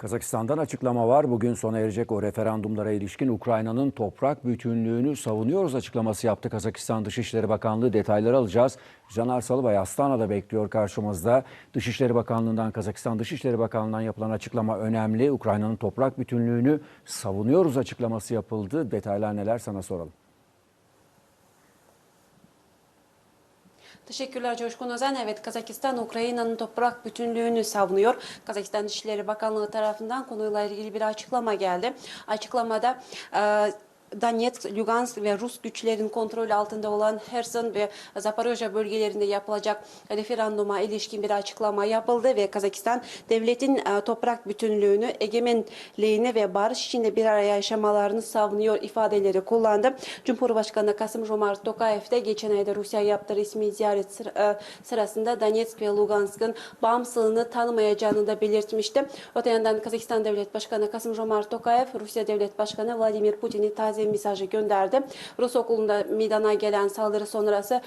Kazakistan'dan açıklama var. Bugün sona erecek o referandumlara ilişkin Ukrayna'nın toprak bütünlüğünü savunuyoruz açıklaması yaptı. Kazakistan Dışişleri Bakanlığı detayları alacağız. Can Arsalıbay Astana'da bekliyor karşımızda. Dışişleri Bakanlığı'ndan, Kazakistan Dışişleri Bakanlığı'ndan yapılan açıklama önemli. Ukrayna'nın toprak bütünlüğünü savunuyoruz açıklaması yapıldı. Detaylar neler sana soralım. Teşekkürler Coşkun Özen. Evet Kazakistan Ukrayna'nın toprak bütünlüğünü savunuyor. Kazakistan Dışişleri Bakanlığı tarafından konuyla ilgili bir açıklama geldi. Açıklamada e, Donetsk, Lugansk ve Rus güçlerin kontrolü altında olan Herson ve Zaporojye bölgelerinde yapılacak referanduma ilişkin bir açıklama yapıldı ve Kazakistan devletin e, toprak bütünlüğünü, egemenliğini ve barış içinde bir araya yaşamalarını savunuyor ifadeleri kullandı. Cumhurbaşkanı Kasım Jomart Tokayev de geçen ayda Rusya'ya yaptığı resmi ziyaret e, sırasında Donetsk ve Lugansk'ın bağımsızlığını tanımayacağını da belirtmişti. Öte yandan Kazakistan Devlet Başkanı Kasım Jomart Tokayev, Rusya Devlet Başkanı Vladimir Putin'e taze mesajı gönderdi. Rus okulunda meydana gelen saldırı sonrası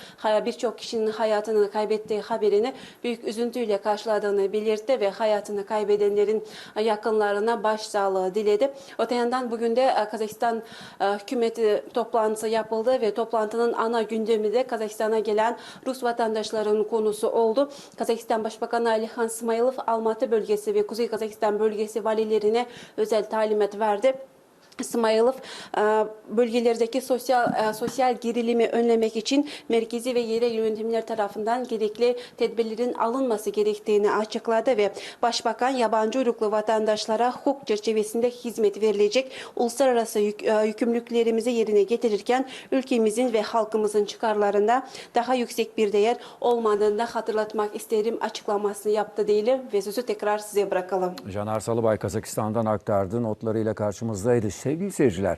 birçok kişinin hayatını kaybettiği haberini büyük üzüntüyle karşıladığını belirtti ve hayatını kaybedenlerin yakınlarına başsağlığı diledi. Öte yandan bugün de e, Kazakistan e, hükümeti toplantısı yapıldı ve toplantının ana gündemi de Kazakistan'a gelen Rus vatandaşların konusu oldu. Kazakistan Başbakanı Alihan Smailov Almatı bölgesi ve Kuzey Kazakistan bölgesi valilerine özel talimat verdi. İsmailov e, bölgelerdeki sosyal e, sosyal gerilimi önlemek için merkezi ve yerel yönetimler tarafından gerekli tedbirlerin alınması gerektiğini açıkladı ve Başbakan yabancı uyruklu vatandaşlara hukuk çerçevesinde hizmet verilecek uluslararası yük, e, yükümlülüklerimizi yerine getirirken ülkemizin ve halkımızın çıkarlarında daha yüksek bir değer olmadığını da hatırlatmak isterim açıklamasını yaptı diyelim ve sözü tekrar size bırakalım. Can Arsalıbay Kazakistan'dan aktardı. Notlarıyla karşımızdaydı. Sevgili seyirciler,